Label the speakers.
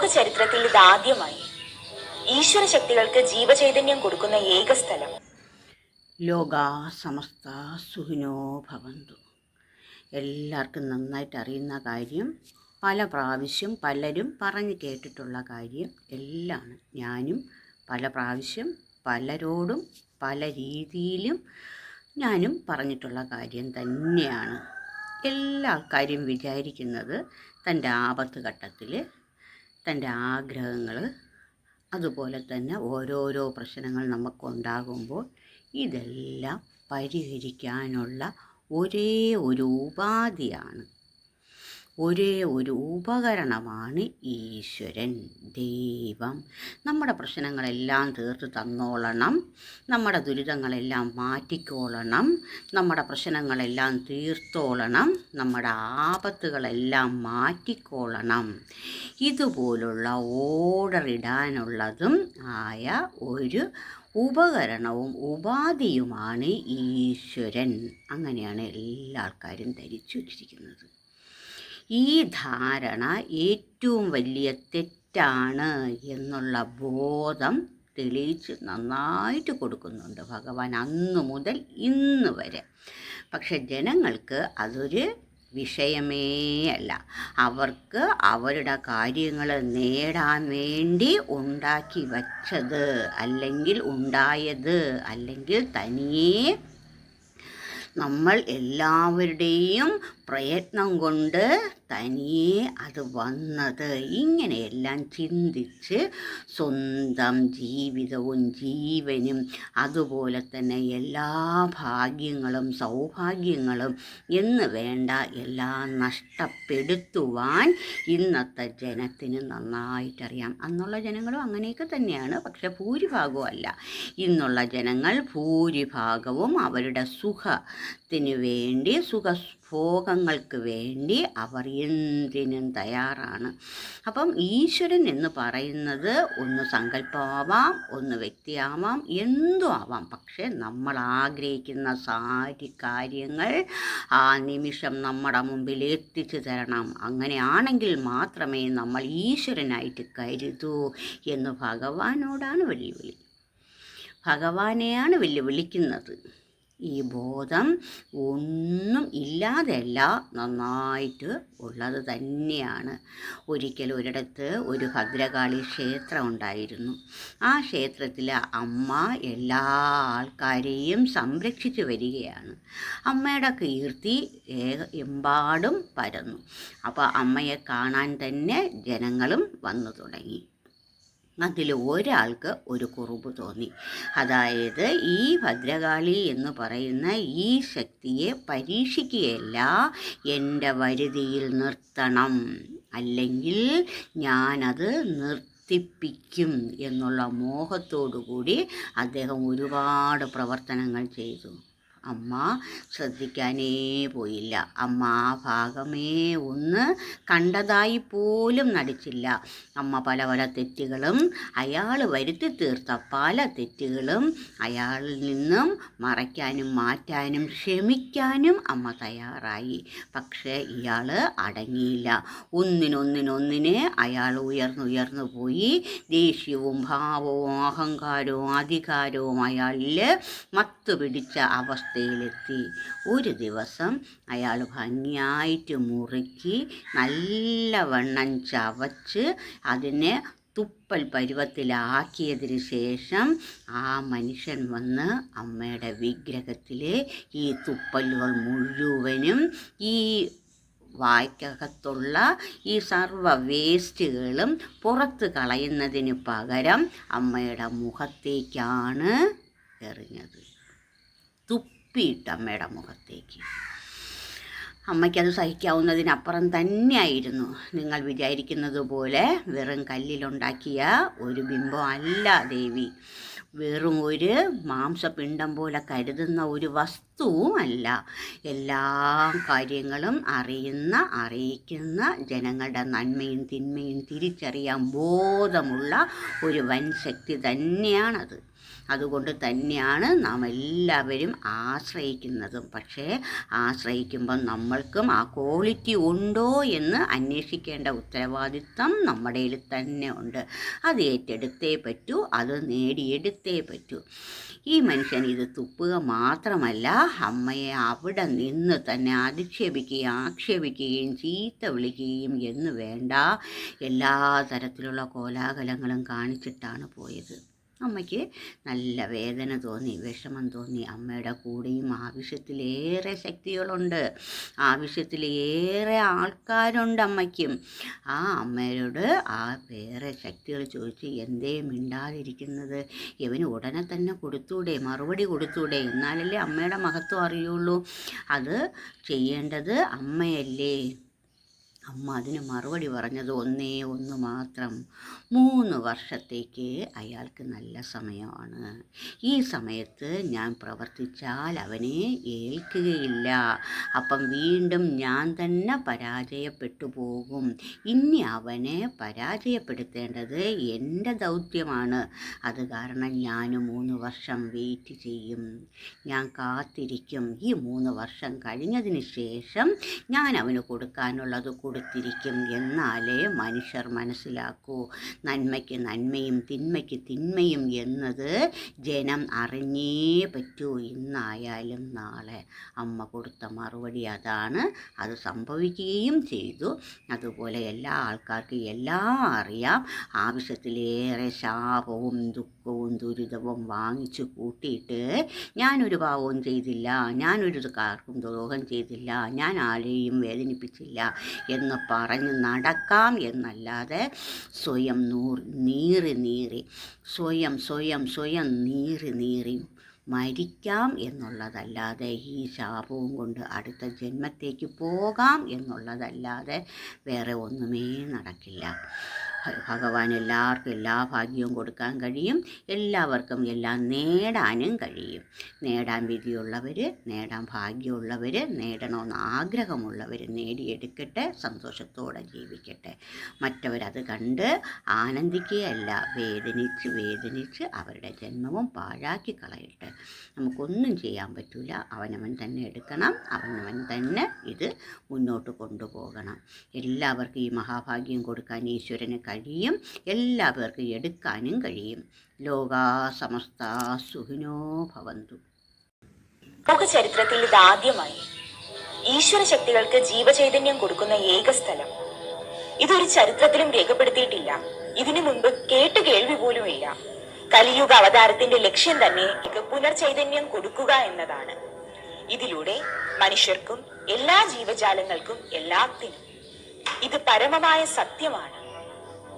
Speaker 1: ലോക ചരിത്രത്തിൽ ഇതാദ്യമായി ഈശ്വര ശക്തികൾക്ക് ജീവചൈതന്യം കൊടുക്കുന്ന ഏക സ്ഥലം.
Speaker 2: ലോക സമസ്ത സുഹിനോ ഭവന്തു. എല്ലാവർക്കും നന്നായിട്ട് അറിയുന്ന കാര്യം പല പ്രാവശ്യം പലരും പറഞ്ഞു കേട്ടിട്ടുള്ള കാര്യം എല്ലാം ഞാനും പല പ്രാവശ്യം പലരോടും പല രീതിയിലും ഞാനും പറഞ്ഞിട്ടുള്ള കാര്യം തന്നെയാണ്. എല്ലാ ആൾക്കാരും വിചാരിക്കുന്നത് തന്റെ ആപത്ത് ഘട്ടത്തിൽ തന്റെ ആഗ്രഹങ്ങൾ അതുപോലെ തന്നെ ഓരോരോ പ്രശ്നങ്ങൾ നമുക്കുണ്ടാകുമ്പോൾ ഇതെല്ലാം പരിഹരിക്കാനുള്ള ഒരേ ഒരു ഉപാധിയാണ്. ഒരേ ഒരു ഉപകരണമാണ് ഈശ്വരൻ ദൈവം. നമ്മുടെ പ്രശ്നങ്ങളെല്ലാം തീർത്ത് തന്നോളണം. നമ്മുടെ ദുരിതങ്ങളെല്ലാം മാറ്റിക്കോളണം. നമ്മുടെ പ്രശ്നങ്ങളെല്ലാം തീർത്തോളണം. നമ്മുടെ ആപത്തുകളെല്ലാം മാറ്റിക്കോളണം. ഇതുപോലുള്ള ഓടറിടാനുള്ളതും ആയ ഒരു ഉപകരണവും ഉപാധിയുമാണ് ഈശ്വരൻ. അങ്ങനെയാണ് എല്ലാ ആൾക്കാരും ധരിച്ചു വച്ചിരിക്കുന്നത് ഈ ധാരണ ഏറ്റവും വലിയ തെറ്റാണ് എന്നുള്ള ബോധം തെളിയിച്ച് നന്നായിട്ട് കൊടുക്കുന്നുണ്ട് ഭഗവാൻ അന്ന് മുതൽ ഇന്ന് വരെ. പക്ഷെ ജനങ്ങൾക്ക് അതൊരു വിഷയമേ അല്ല. അവർക്ക് അവരുടെ കാര്യങ്ങൾ നേടാൻ വേണ്ടി ഉണ്ടാക്കി വച്ചത് അല്ലെങ്കിൽ ഉണ്ടായത് അല്ലെങ്കിൽ തനിയെ നമ്മൾ എല്ലാവരുടെയും പ്രയത്നം കൊണ്ട് തനിയെ അത് വന്നത്. ഇങ്ങനെയെല്ലാം ചിന്തിച്ച് സ്വന്തം ജീവിതവും ജീവനും അതുപോലെ തന്നെ എല്ലാ ഭാഗ്യങ്ങളും സൗഭാഗ്യങ്ങളും എന്ന് വേണ്ട എല്ലാം നഷ്ടപ്പെടുത്തുവാൻ ഇന്നത്തെ ജനത്തിന് നന്നായിട്ടറിയാം. അന്നുള്ള ജനങ്ങളും അങ്ങനെയൊക്കെ തന്നെയാണ്. പക്ഷെ ഭൂരിഭാഗവും അല്ല ഇന്നുള്ള ജനങ്ങൾ ഭൂരിഭാഗവും അവരുടെ സുഖത്തിന് വേണ്ടി സുഖഭോഗങ്ങൾക്ക് വേണ്ടി അവർ എന്തിനും തയ്യാറാണ്. അപ്പം ഈശ്വരൻ എന്ന് പറയുന്നത് ഒന്ന് സങ്കല്പമാവാം ഒന്ന് വ്യക്തിയാവാം എന്തും ആവാം. പക്ഷേ നമ്മൾ ആഗ്രഹിക്കുന്ന സാരി കാര്യങ്ങൾ ആ നിമിഷം നമ്മുടെ മുമ്പിൽ എത്തിച്ചു തരണം. അങ്ങനെയാണെങ്കിൽ മാത്രമേ നമ്മൾ ഈശ്വരനായിട്ട് കരുതൂ എന്ന് ഭഗവാനോടാണ് വെല്ലുവിളി. ഭഗവാനെയാണ് വെല്ലുവിളിക്കുന്നത്. ഈ ബോധം ഒന്നും ഇല്ലാതെയല്ല നന്നായിട്ട് ഉള്ളത് തന്നെയാണ്. ഒരിക്കൽ ഒരിടത്ത് ഒരു ഭദ്രകാളി ക്ഷേത്രം ഉണ്ടായിരുന്നു. ആ ക്ഷേത്രത്തിലെ അമ്മ എല്ലാ ആൾക്കാരെയും സംരക്ഷിച്ചു വരികയാണ്. അമ്മയുടെ കീർത്തി എമ്പാടും പരന്നു. അപ്പോൾ അമ്മയെ കാണാൻ തന്നെ ജനങ്ങളും വന്നു തുടങ്ങി. അതിൽ ഒരാൾക്ക് ഒരു കുറുമ്പ് തോന്നി. അതായത് ഈ ഭദ്രകാളി എന്ന് പറയുന്ന ഈ ശക്തിയെ പരീക്ഷിക്കുകയല്ല എന്റെ വരുതിയിൽ നിർത്തണം. അല്ലെങ്കിൽ ഞാനത് നിർത്തിപ്പിക്കും എന്നുള്ള മോഹത്തോടു കൂടി അദ്ദേഹം ഒരുപാട് പ്രവർത്തനങ്ങൾ ചെയ്തു. അമ്മ ശ്രദ്ധിക്കാനേ പോയില്ല. അമ്മ ആ ഭാഗമേ ഒന്ന് കണ്ടതായി പോലും നടിച്ചില്ല. അമ്മ പല പല തെറ്റുകളും അയാൾ വരുത്തി തീർത്ത പല തെറ്റുകളും അയാളിൽ നിന്നും മറയ്ക്കാനും മാറ്റാനും ക്ഷമിക്കാനും അമ്മ തയ്യാറായി. പക്ഷേ ഇയാൾ അടങ്ങിയില്ല. ഒന്നിനൊന്നിനൊന്നിനെ അയാൾ ഉയർന്നുയർന്നു പോയി. ദേഷ്യവും ഭാവവും അഹങ്കാരവും അധികാരവും അയാളിൽ മത്ത് പിടിച്ച അവസ്ഥയിലെത്തി ഒരു ദിവസം അയാൾ ഭംഗിയായിട്ട് മുറുക്കി നല്ലവണ്ണം ചവച്ച് അതിനെ തുപ്പൽ പരുവത്തിലാക്കിയതിന് ശേഷം ആ മനുഷ്യൻ വന്ന് അമ്മയുടെ വിഗ്രഹത്തിൽ ഈ തുപ്പലുകൾ മുഴുവനും ഈ വായ്ക്കകത്തുള്ള ഈ സർവ വേസ്റ്റുകളും പുറത്ത് കളയുന്നതിന് പകരം അമ്മയുടെ മുഖത്തേക്കാണ് എറിഞ്ഞത്. തുപ്പിയിട്ട് അമ്മയുടെ മുഖത്തേക്ക്. അമ്മയ്ക്കത് സഹിക്കാവുന്നതിനപ്പുറം തന്നെയായിരുന്നു നിങ്ങൾ വിചാരിക്കുന്നത് പോലെ വെറും കല്ലിലുണ്ടാക്കിയ ഒരു ബിംബം അല്ല ദേവി. വെറും ഒരു മാംസപിണ്ഡം പോലെ കരുതുന്ന ഒരു വസ്തുവും അല്ല. എല്ലാ കാര്യങ്ങളും അറിയുന്ന അറിയിക്കുന്ന ജനങ്ങളുടെ നന്മയും തിന്മയും തിരിച്ചറിയാൻ ബോധമുള്ള ഒരു വൻ ശക്തി തന്നെയാണത്. അതുകൊണ്ട് തന്നെയാണ് നാം എല്ലാവരും ആശ്രയിക്കുന്നതും. പക്ഷേ ആശ്രയിക്കുമ്പം നമ്മൾക്കും ആ ക്വാളിറ്റി ഉണ്ടോ എന്ന് അന്വേഷിക്കേണ്ട ഉത്തരവാദിത്തം നമ്മുടെ തന്നെ ഉണ്ട്. അത് ഏറ്റെടുത്തേ പറ്റൂ അത് നേടിയെടുത്തേ പറ്റൂ. ഈ മനുഷ്യൻ ഇത് തുപ്പുക മാത്രമല്ല അമ്മയെ അവിടെ നിന്ന് തന്നെ അധിക്ഷേപിക്കുകയും ആക്ഷേപിക്കുകയും ചീത്ത വിളിക്കുകയും എന്ന് വേണ്ട എല്ലാ തരത്തിലുള്ള കോലാഹലങ്ങളും കാണിച്ചിട്ടാണ് പോയത്. അമ്മയ്ക്ക് നല്ല വേദന തോന്നി വിഷമം തോന്നി. അമ്മയുടെ കൂടെയും ആവശ്യത്തിലേറെ ശക്തികളുണ്ട്. ആവശ്യത്തിലേറെ ആൾക്കാരുണ്ട് അമ്മയ്ക്കും. ആ അമ്മയോട് ആ വേറെ ശക്തികൾ ചോദിച്ച് എന്തേ മിണ്ടാതിരിക്കുന്നത്? ഇവന് ഉടനെ തന്നെ കൊടുത്തൂടെ മറുപടി കൊടുത്തൂടെ? എന്നാലല്ലേ അമ്മയുടെ മഹത്വം അറിയുള്ളൂ. അത് ചെയ്യേണ്ടത് അമ്മയല്ലേ? അമ്മ അതിന് മറുപടി പറഞ്ഞത് ഒന്നേ ഒന്ന് മാത്രം. മൂന്ന് വർഷത്തേക്ക് അയാൾക്ക് നല്ല സമയമാണ്. ഈ സമയത്ത് ഞാൻ പ്രവർത്തിച്ചാൽ അവനെ ഏൽക്കുകയില്ല. അപ്പം വീണ്ടും ഞാൻ തന്നെ പരാജയപ്പെട്ടു പോകും. ഇനി അവനെ പരാജയപ്പെടുത്തേണ്ടത് എന്റെ ദൗത്യമാണ്. അത് കാരണം ഞാൻ മൂന്ന് വർഷം വെയിറ്റ് ചെയ്യും. ഞാൻ കാത്തിരിക്കും. ഈ മൂന്ന് വർഷം കഴിഞ്ഞതിന് ശേഷം ഞാൻ അവന് കൊടുക്കാനുള്ളത് കൊടുത്തിരിക്കും എന്നാലേ മനുഷ്യർ മനസ്സിലാക്കൂ. നന്മയ്ക്ക് നന്മയും തിന്മയ്ക്ക് തിന്മയും എന്നത് ജനം അറിഞ്ഞേ പറ്റൂ ഇന്നായാലും നാളെ. അമ്മ കൊടുത്ത മറുപടി അതാണ്. അത് സംഭവിക്കുകയും ചെയ്തു. അതുപോലെ എല്ലാ ആൾക്കാർക്കും എല്ലാം അറിയാം. ആവശ്യത്തിലേറെ ശാപവും ദുഃഖവും ദുരിതവും വാങ്ങിച്ചു കൂട്ടിയിട്ട് ഞാനൊരു പാവവും ചെയ്തില്ല ഞാനൊരു കാർക്കും ദ്രോഹം ചെയ്തില്ല ഞാൻ ആരെയും വേദനിപ്പിച്ചില്ല എന്ന് പറഞ്ഞ് നടക്കാം എന്നല്ലാതെ സ്വയം നൂർ നീറി നീറി സ്വയം സ്വയം സ്വയം നീറി നീറി മരിക്കാം എന്നുള്ളതല്ലാതെ ഈ ശാപവും കൊണ്ട് അടുത്ത ജന്മത്തേക്ക് പോകാം എന്നുള്ളതല്ലാതെ വേറെ ഒന്നുമേ നടക്കില്ല. ഭഗവാൻ എല്ലാവർക്കും എല്ലാ ഭാഗ്യവും കൊടുക്കാൻ കഴിയും. എല്ലാവർക്കും എല്ലാം നേടാനും കഴിയും. നേടാൻ വിധിയുള്ളവർ നേടാൻ ഭാഗ്യമുള്ളവർ നേടണമെന്ന് ആഗ്രഹമുള്ളവർ നേടിയെടുക്കട്ടെ സന്തോഷത്തോടെ ജീവിക്കട്ടെ. മറ്റവരത് കണ്ട് ആനന്ദിക്കുകയല്ല വേദനിച്ച് വേദനിച്ച് അവരുടെ ജന്മവും പാഴാക്കി കളയട്ടെ. നമുക്കൊന്നും ചെയ്യാൻ പറ്റില്ല അവനവൻ തന്നെ എടുക്കണം. അവനവൻ തന്നെ ഇത് മുന്നോട്ട് കൊണ്ടുപോകണം. എല്ലാവർക്കും ഈ മഹാഭാഗ്യം കൊടുക്കാൻ ഈശ്വരന് കഴിയും. എല്ലാവർക്കും എടുക്കാനും കഴിയും. ലോകാ സമസ്ത സുഖിനോ ഭവന്തു.
Speaker 1: ലോക ചരിത്രത്തിൽ ഈശ്വര ശക്തികൾക്ക് ജീവചൈതന്യം കൊടുക്കുന്ന ഏക സ്ഥലം. ഇതൊരു ചരിത്രത്തിലും രേഖപ്പെടുത്തിയിട്ടില്ല. ഇതിനു മുൻപ് കേട്ട് കേൾവി പോലുമില്ല കലിയുഗ അവതാരത്തിന്റെ ലക്ഷ്യം തന്നെ പുനർചൈതന്യം കൊടുക്കുക എന്നതാണ്. ഇതിലൂടെ മനുഷ്യർക്കും എല്ലാ ജീവജാലങ്ങൾക്കും എല്ലാത്തിനും ഇത് പരമമായ സത്യമാണ്.